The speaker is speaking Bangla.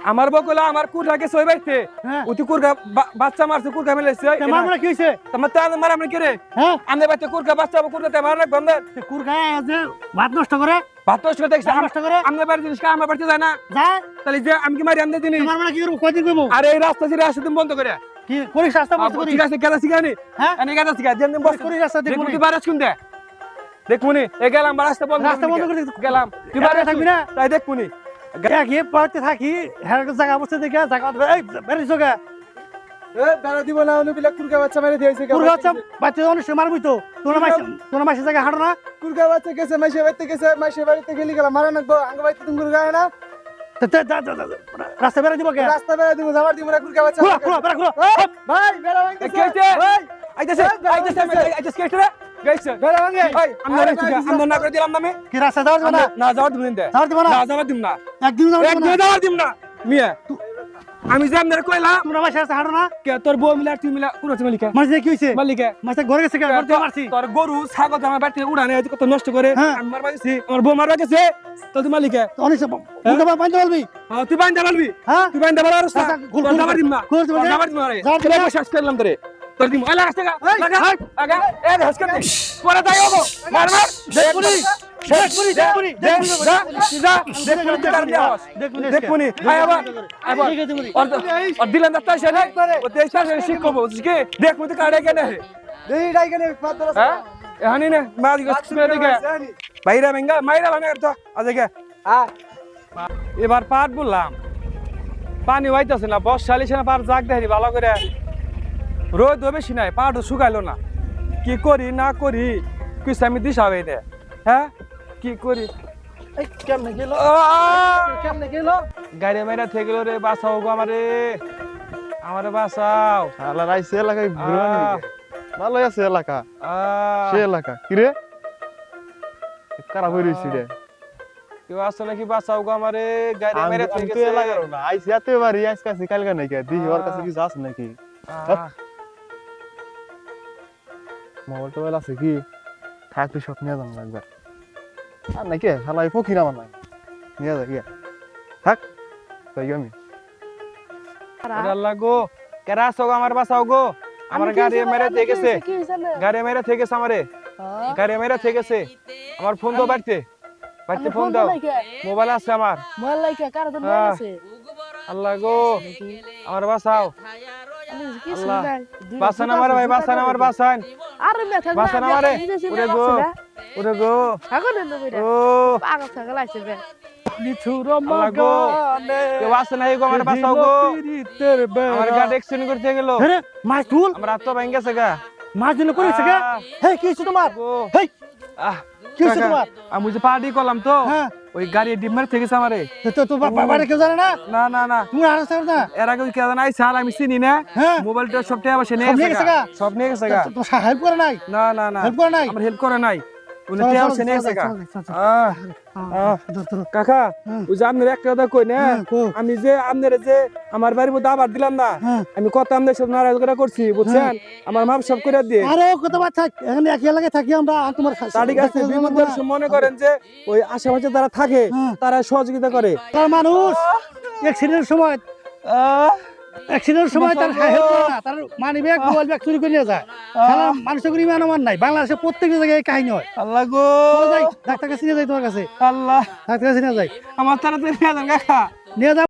আমার বকলা আমার কুরগা গেছে ওই বাইতে। হ্যাঁ। উতি কুরগা বাচ্চা মারছে কুরগা মেলেছে তোমার মানে কি হইছে? তোমার তা মারা মানে কে রে হ্যাঁ। আমনে বাইতে কুরগা বাচ্চা কুরগা তে মারা গন্ধ। সে কুরগায় যে ভাত নষ্ট করে? ভাত নষ্ট করে দেখছ নষ্ট করে? আমনে বাড়ি জিনিস কা আমার বাড়িতে যায় না। যায়? তাহলে যে আমি কি মারি আমনে জিনিস তোমার মানে কি করব? কয়দিন করব আরে এই রাস্তা ছিল রাস্তা তুমি বন্ধ করে। কি করিস রাস্তা বন্ধ করিস? ঠিক আছে গাদা শিখানি হ্যাঁ? এনে গাদা শিখা যেন বস করিস রাস্তা দেখুন তুই বারাস কোন দে দেখুনি এ গেলাম রাস্তা বন্ধ রাস্তা বন্ধ করে গেলাম। তুই বারাস থাকবি না? না? তাই দেখুনি ইয়ে পড়তে থাকি হ্যাঁ জায়গা বসে দেখে জায়গা বেরিস গা দাঁড়া দিব না অনু কুরগা বাচ্চা মেরে দিয়েছে কুরগা হচ্ছে বাচ্চা অনেক সময় মারবি তো। তোর মাসে তোর মাসে জায়গা হাঁটো না। কুরগা বাচ্চা গেছে মাইসে বাড়িতে গেছে মাইসে বাড়িতে গেলি গেলাম মারা নাকবো আঙ্গ বাড়িতে তুমি কুরগা না। রাস্তা বেড়ে দিব কে? রাস্তা বেড়া দিব যাবার দিব না কুরগা বাচ্চা। খুলো খুলো বেড়া ভাই বেড়া ভাঙ এ কে হইছে? ভাই আইতাছে আইতাছে আইতাছে কে রে? গাইছে বেড়া ভাঙে। ভাই আমরা আমরা না করে দিলাম না আমি। কি রাস্তা যাওয়ার দিব না? না যাওয়ার দিবেন দে যাওয়ার দিব না? না যাওয়ার দিম না। একদিন যাওয়ার এক দিব দুই না যাওয়ার দিম না। মিয়া আমি যে আপনার কইলাম তোমরা মাসে রাস্তা হাঁটো না। কে তোর বউ মিলা তুই মিলা কোন আছে মালিকা? মাসে কি হইছে মালিকা। মাসে ঘরে গেছে কে? দিয়ে মারছি। তোর গরু ছাগল আমার বাড়ি থেকে উড়ানে কত নষ্ট করে। হ্যাঁ। আমি মারবা গেছি আমার বউ মারবা গেছে তো তুই মালিকা। অনেক সব বাঁধতে বলবি হ্যাঁ, তুই বাইন্দা পারবি। হ্যাঁ। তুই বাইন্দা পারবি ঘুর, তোর ঘুর, যাবার দিম। না ঘুর, ঘুর, তোর ঘুর। যাবার রে। যাবার দিম তোর না। শেষ করলাম তোরে। তোর দিম। আলা গা লাগা। আগা এ হাস কর দে। পরে তাই ওগো মার মার। দেখবুনি, দেখবুনি, দিলেন বুঝকি দেখব কারে কেন হ্যাঁ নে মাছ গছ দেখে বাইরে ভেঙ্গা মাইরা ভাঙা তো আজকে এবার পাট বললাম পানি হইতাছে না বর্ষালি সে না পাট জাগ দেয়নি ভালো করে রোদ বেশি নাই পাটও শুকাইলো না কি করি না করি কিছু আমি দিশা হয়ে হ্যাঁ কি করি? এই, কেমনে গেল! কেমনে গেল? গাড়ি মেরা থেকে গেল রে বাঁচাও গো আমারে। আমারে বাঁচাও। আল্লাহ রাইছে এলাকায় ঘুরে ভালো আছে এলাকা। সে এলাকা। কি রে? কারা হয়ে রইছি রে। কেউ আসো নাকি? বাঁচাও গো আমারে। গাড়ি মেরা থেকে তো এলাকার না। আইছি এতে বাড়ি আজকে আছি কালকে নাকি। দিহি ওর কাছে কিছু আছে নাকি? মোবাইল টোবাইল আছে কি? থাকলে সব নিয়ে যাব একবার। আর নাকি? শালা এই ফকির আমার নাই। নিয়ে যা গিয়া। থাক তাই আমি। আল্লাহ গো কেরা আসো গো আমার বাঁচাও গো? আমার গাড়ি মেরে থেকে গেছে। গাড়ি মেরে থেকে গেছে আমারে। গাড়ি মেরে থেকে গেছে। আমার ফোন দাও বাড়িতে। বাড়িতে ফোন দাও। মোবাইল আছে আমার। আহ, আল্লাহ গো আমার আল্লাহ। বাঁচান আমার ভাই বাঁচান আমার বাঁচান বাঁচান আমারে। ওরে গো। ওরে গো। ও। নিঠুর আল্লাহ গো। কেউ আছে নাই গো আমার বাঁচাও গো। আমার গাড়ি অ্যাক্সিডেন্ট করতে গেল। হ্যাঁ আমার হাত তো ভেঙে গেছে গা। মাছ দিলে করেছে কে আহ, হে কি হইছে তোমার? গো। হেই। আহ কি হইছে তোমার? আমি যে পার্টি করলাম তো হ্যাঁ। ওই গাড়ি ডিম মেরে থেকে গেছে আমারে। তো- তো কেউ জানে না? না না না। তুমি আর না? এর আগে কেদান আইসা আর আমি চিনি না। হ্যাঁ। মোবাইলটা সব টাকা সব নিয়ে গেছে? সব নিয়ে গেছে তো- তো হেল্প করে নাই? না না না। হেল্প করে নাই? আমার হেল্প করে নাই। উনি। কাকা। ওই যে আপনার একটা কথা কই না। আমি যে আপনার যে আমার বাড়ির মধ্যে আবার দিলাম না। আমি কত আপনাদের সাথে নারাজ করে করছি বুঝছেন আমার মাপ সব করে দিয়ে আরে কত বাদ থাক এখানে একই এলাকায় থাকি আমরা তোমার বিপদের। মনে করেন যে ওই আশেপাশে যারা থাকে। তারা সহযোগিতা করে তার মানুষ অ্যাক্সিডেন্টের সময় আহ, অ্যাক্সিডেন্টের সময় তার। হেল্প না তার মানি ব্যাগ মোবাইল ব্যাগ চুরি করে নিয়ে যায়। মানুষের ইমান আমার নাই বাংলাদেশে প্রত্যেকটা জায়গায় এই কাহিনী হয়। আল্লাহ গো। যাই ডাক্তার কাছে নিয়ে যাই তোমার কাছে। আল্লাহ। ডাক্তার কাছে নিয়ে যাই আমার তাড়াতাড়ি নিয়ে যান কাকা নিয়ে